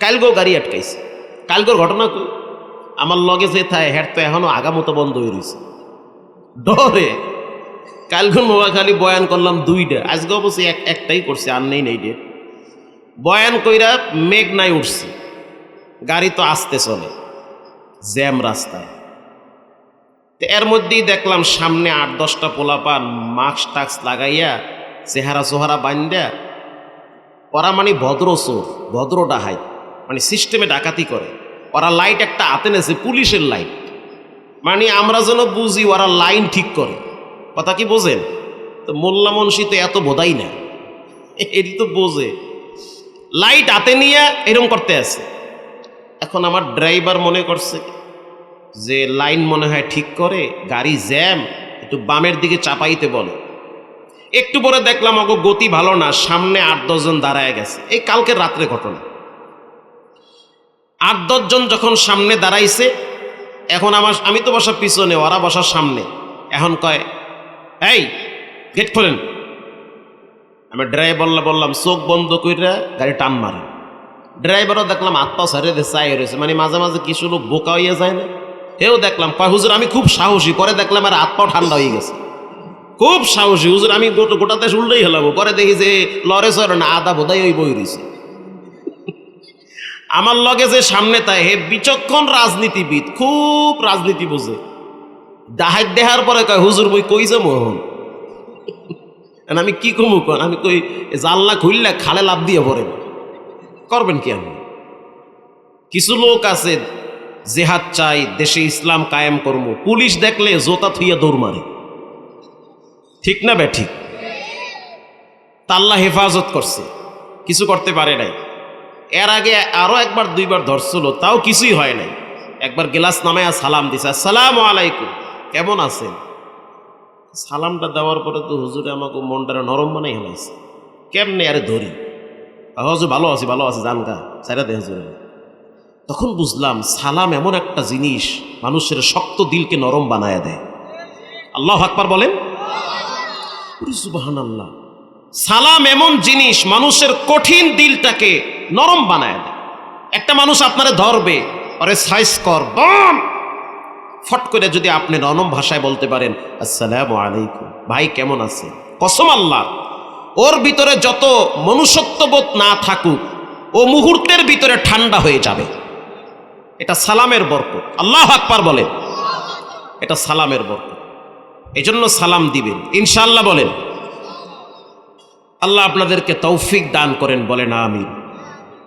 কালগো গাড়ি আটকাইছে। কালগোর ঘটনা কই? আমার লগে যে থায় হ্যাট তো এখনও আগামতো বন্ধ হয়ে রয়েছে ডরে! কালগো নোয়াখালী বয়ান করলাম দুইটা। আজকে অবশ্যই এক একটাই করছে, আর নেই নেই ডে বয়ান কইরা মেঘ নাই উঠছে। গাড়ি তো আসতে চলে, জ্যাম রাস্তায়। তো এর মধ্যেই দেখলাম সামনে আট দশটা পোলাপান মাস্ক টাক্স লাগাইয়া চেহারা সোহারা বান্ধা ওরা মানে ভদ্র চোর ভদ্র ডাহাই মানে সিস্টেমে ডাকাতি করে। ওরা লাইট একটা হাতে নেছে পুলিশের লাইট। মানে আমরা যেন বুঝি ওরা লাইন ঠিক করে। কথা কি বোঝেন? তো মোল্লা মনসি তো এত বোধাই না। এটি তো বোঝে। লাইট হাতে নিয়ে এরম করতে আছে। এখন আমার ড্রাইভার মনে করছে যে লাইন মনে হয় ঠিক করে, গাড়ি জ্যাম, একটু বামের দিকে চাপাইতে বলে। একটু পরে দেখলাম ওগো গতি ভালো না, সামনে আট দশজন দাঁড়ায় গেছে। এই কালকের রাত্রে ঘটনা। আট দশজন যখন সামনে দাঁড়াইছে, এখন আমার আমি তো বসা পিছনে, ওরা বসার সামনে। এখন কয়, এই, গেট খোলেন। আমি ড্রাইভার বললাম, চোখ বন্ধ কইরা গাড়ি টান মারে ড্রাইভারও দেখলাম আত্মা সারে চাই রয়েছে মানে মাঝে মাঝে কিছু লোক বোকা হইয়া যায় না। এও দেখলাম, কয়, হুজুর, আমি খুব সাহসী। পরে দেখলাম, আর আত্মাও ঠান্ডা হয়ে গেছে। খুব সাহসী, হুজুর, আমি গোটা- দেশ উল্টেই হেলাবো। পরে দেখি যে লরে সরে না, আদা বোধাই ওই বই রয়েছে। আমার লগে যে সামনে তাই, হে বিচক্ষণ রাজনীতিবিদ, খুব রাজনীতি বোঝে। ডাহাই দেহার পরে কয়, হুজুর বই কই যে মোহন আমি কি কমু কন? আমি কই জাল্লা খুললে খালে লাভ দিয়ে পড়েন করবেন কি আপনি? কিছু লোক আছে, জেহাদ চাই, দেশে ইসলাম কায়েম করব। পুলিশ দেখলে জোতা থুইয়া দৌড় মারে। ঠিক না বে ঠিক? তা আল্লাহ হেফাজত করছে। কিছু করতে পারে নাই। এর আগে আরও একবার দুইবার ধরছিল, তাও কিছুই হয় নাই। একবার গেলাস নামায় সালাম দিছে, আসসালাম আলাইকুম, কেমন আছেন? সালামটা দেওয়ার পরে তো হুজুরে আমাকে মনটা নরম বানাই হেলাইছে কেমনে আরে ধরি? হজুর, ভালো আছি ভালো আছি জানগা সাইরা দে হুজুরে। তখন বুঝলাম, সালাম এমন একটা জিনিস মানুষের শক্ত দিলকে নরম বানায় দেয়। আল্লাহ আকবার বলেন। সুবাহান আল্লাহ সালাম এমন জিনিস মানুষের কঠিন দিলটাকে নরম বানায় দেয়। একটা মানুষ আপনারে ধরবে আরে সাইজ কর, বম! ফট করে যদি আপনি নরম ভাষায় বলতে পারেন, আসসালামু আলাইকুম। ভাই, কেমন আছে কসম আল্লাহ ওর ভিতরে যত মনুষ্যত্ববোধ না থাকুক, ও মুহূর্তের ভিতরে ঠান্ডা হয়ে যাবে। এটা সালামের বরকত। আল্লাহ আকবার বলেন। এটা সালামের বরকত। এজন্য সালাম দিবেন। ইনশাআল্লাহ বলেন। আল্লাহ আপনাদেরকে তৌফিক দান করেন, বলেন আমিন।